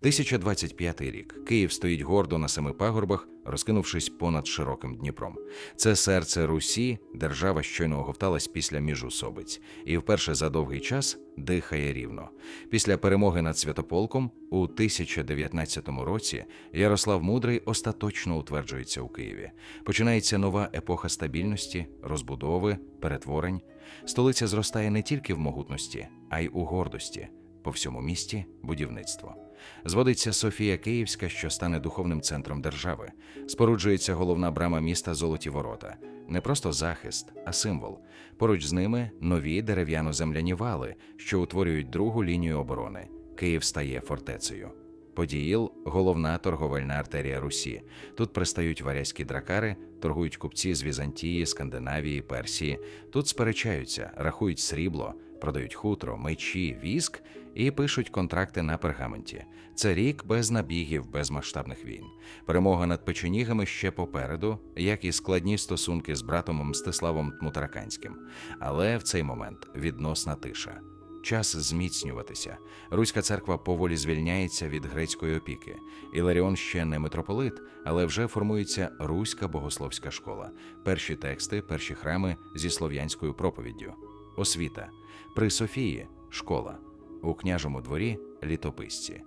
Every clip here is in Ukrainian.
1025 рік. Київ стоїть гордо на семи пагорбах, розкинувшись понад широким Дніпром. Це серце Русі, держава щойно оговталась після міжусобиць, і вперше за довгий час дихає рівно. Після перемоги над Святополком у 1019 році Ярослав Мудрий остаточно утверджується у Києві. Починається нова епоха стабільності, розбудови, перетворень. Столиця зростає не тільки в могутності, а й у гордості. По всьому місті будівництво. Зводиться Софія Київська, що стане духовним центром держави. Споруджується головна брама міста Золоті Ворота. Не просто захист, а символ. Поруч з ними нові дерев'яно-земляні вали, що утворюють другу лінію оборони. Київ стає фортецею. Подіїл головна торговельна артерія Русі. Тут пристають варязькі дракари, торгують купці з Візантії, Скандинавії, Персії. Тут сперечаються, рахують срібло, продають хутро, мечі, віск і пишуть контракти на пергаменті. Це рік без набігів, без масштабних війн. Перемога над печенігами ще попереду, як і складні стосунки з братом Мстиславом Тмутараканським. Але в цей момент відносна тиша. Час зміцнюватися. Руська церква поволі звільняється від грецької опіки. Іларіон ще не митрополит, але вже формується руська богословська школа. Перші тексти, перші храми зі слов'янською проповіддю. Освіта. При Софії школа. У княжому дворі літописці.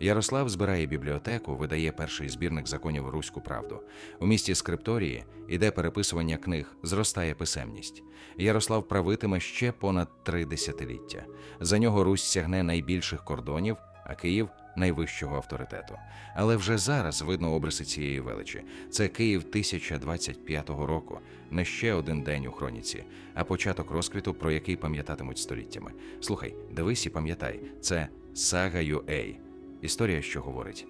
Ярослав збирає бібліотеку, видає перший збірник законів Руську правду. У місті Скрипторії іде переписування книг, зростає писемність. Ярослав правитиме ще понад три десятиліття. За нього Русь сягне найбільших кордонів, а Київ найвищого авторитету. Але вже зараз видно обриси цієї величі. Це Київ 1025 року, не ще один день у хроніці, а початок розквіту, про який пам'ятатимуть століттями. Слухай, дивись і пам'ятай, це сага Юей, Історія, що говорить